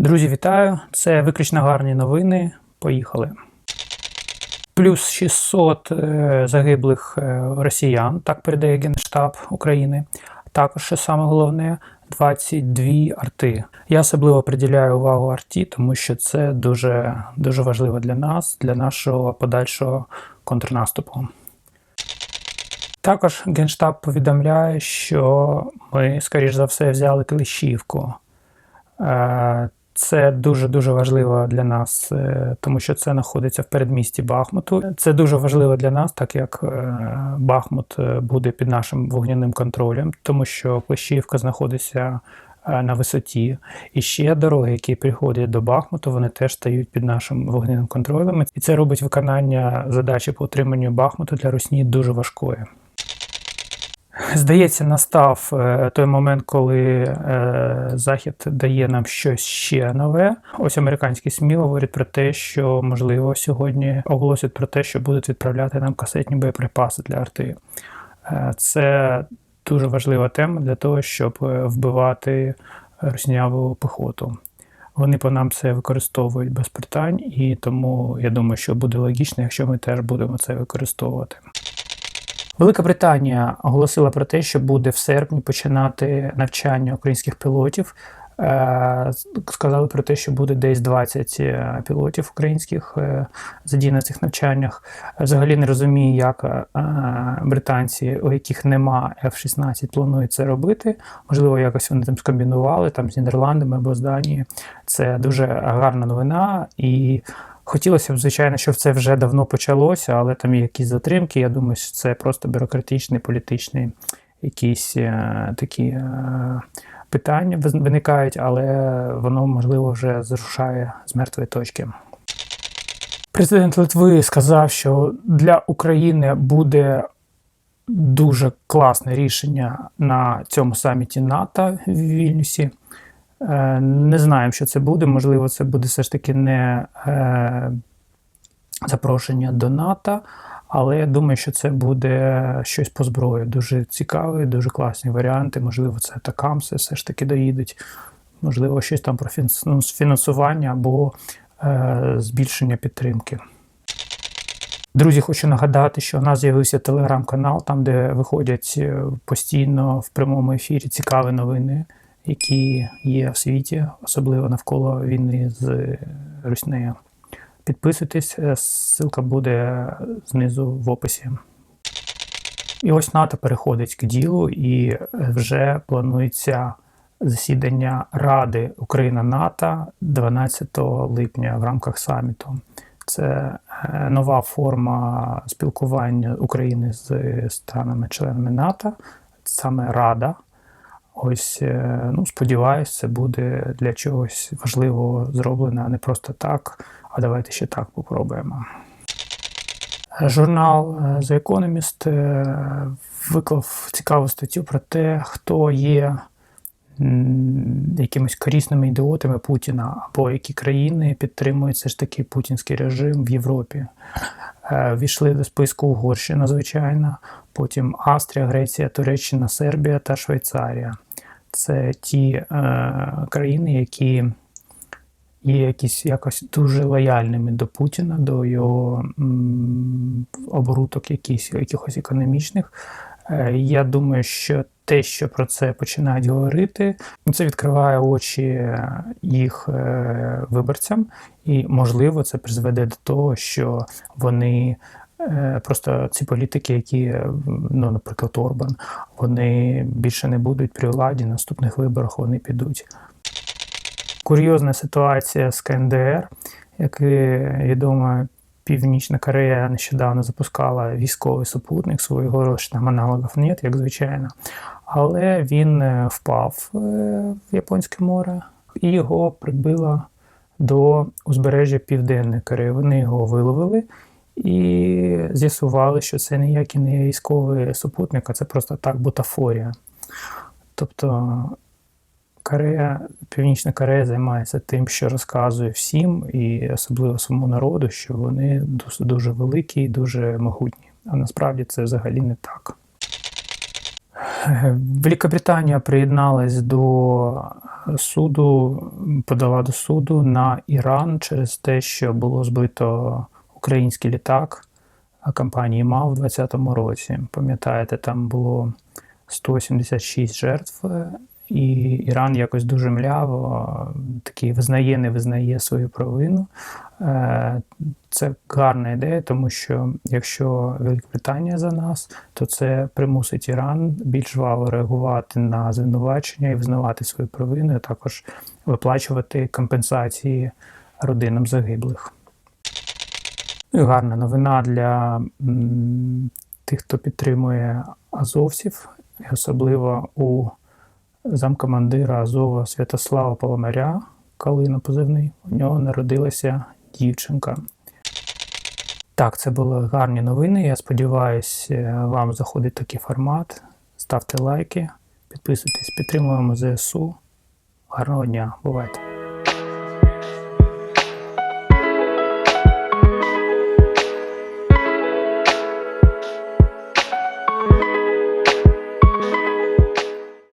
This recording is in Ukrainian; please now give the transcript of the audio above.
Друзі, вітаю! Це виключно гарні новини. Поїхали. Плюс 600 е, загиблих е, росіян, так передає Генштаб України. Також, що саме головне, 22 арти. Я особливо приділяю увагу арті, тому що це дуже, дуже важливо для нас, для нашого подальшого контрнаступу. Також Генштаб повідомляє, що ми, скоріш за все, взяли Клещівку. Це дуже дуже важливо для нас, е, тому що це знаходиться в передмісті Бахмуту. Це дуже важливо для нас, так як е, Бахмут е, буде під нашим вогняним контролем, тому що Клещівка знаходиться на висоті. І ще дороги, які приходять до Бахмуту, вони теж стають під нашим вогняним контролем. І це робить виконання задачі по утриманню Бахмуту для Росії дуже важкою. Здається, настав е, той момент, коли е, Захід дає нам щось ще нове. Ось американські СМІ говорять про те, що можливо сьогодні оголосять про те, що будуть відправляти нам касетні боєприпаси для арти. Е, це дуже важлива тема для того, щоб вбивати русняву пехоту. Вони по нам це використовують без питань, і тому я думаю, що буде логічно, якщо ми теж будемо це використовувати. Велика Британія оголосила про те, що буде в серпні починати навчання українських пілотів. Е, Сказали про те, що буде десь 20 е, пілотів українських е, задіяно в цих навчаннях. Взагалі не розумію, як британці, у яких нема F-16, планують це робити. Можливо, якось вони там скомбінували там з Нідерландами або з Данії. Це дуже гарна новина і. Хотілося б, звичайно, щоб це вже давно почалося, але там є якісь затримки. Я думаю, що це просто бюрократичний, політичний якісь е, такі е, питання виникають, але воно можливо вже зрушає з мертвої точки. Президент Литви сказав, що для України буде дуже класне рішення на цьому саміті НАТО в Вільнюсі. Е, Не знаємо, що це буде. Можливо, це буде все ж таки не е, запрошення до НАТО, але я думаю, що це буде щось по зброї. Дуже цікаві, дуже класні варіанти. Можливо, це Атакамси все ж таки доїдуть. Можливо, щось там про ну, фінансування або е, збільшення підтримки. Друзі, хочу нагадати, що у нас з'явився телеграм-канал, там, де виходять постійно в прямому ефірі цікаві новини, які є в світі, особливо навколо війни з Руснею. Підписуйтесь, е, ссылка буде знизу в описі. І ось НАТО переходить к ділу, і вже планується засідання Ради Україна-НАТО 12 липня в рамках саміту. Це е, нова форма спілкування України з странами-членами НАТО, саме Рада. Ось, е, ну, сподіваюсь, це буде для чогось важливого зроблено, не просто так. А давайте ще так попробуємо. Журнал е, The Economist е, виклав цікаву статтю про те, хто є якимись корісними ідіотами Путіна, або які країни підтримують все ж таки путінський режим в Європі. Війшли до списку Угорщина, звичайно, потім Австрія, Греція, Туреччина, Сербія та Швейцарія. Це ті е, країни, які є якісь якось дуже лояльними до Путіна, до його м, оборудок якісь, якихось економічних. Е, Я думаю, що те, що про це починають говорити, це відкриває очі їх е, виборцям, і можливо це призведе до того, що вони. Е, Просто ці політики, які, е, ну, наприклад, Орбан, вони більше не будуть при владі. На наступних виборах вони підуть курйозна ситуація з КНДР, як е, відомо, Північна Корея нещодавно запускала військовий супутник, свого ж там аналогів нет, як звичайно. Але він впав в Японське море і його прибило до узбережжя Південної Кореї. Вони його виловили і з'ясували, що це ніякий не військовий супутник, а це просто так бутафорія. Тобто Корея, Північна Корея займається тим, що розказує всім, і особливо своєму народу, що вони дуже, великі і дуже могутні. А насправді це взагалі не так. Великобританія приєдналась до суду, подала до суду на Іран через те, що було збито український літак компанії МАУ в 2020 році. Пам'ятаєте, там було 176 жертв, е, і Іран якось дуже мляво такий визнає, не визнає свою провину. Е, Це гарна ідея, тому що якщо Великобританія за нас, то це примусить Іран більш жваво реагувати на звинувачення і визнавати свою провину, а також виплачувати компенсації родинам загиблих. Ну гарна новина для тих, хто підтримує азовців, і особливо у замкомандира Азова Святослава Паламаря, Калина позивний. У нього народилася дівчинка. Так, це були гарні новини. Я сподіваюся, вам заходить такий формат. Ставте лайки, підписуйтесь, підтримуємо ЗСУ. Гарного дня, бувайте!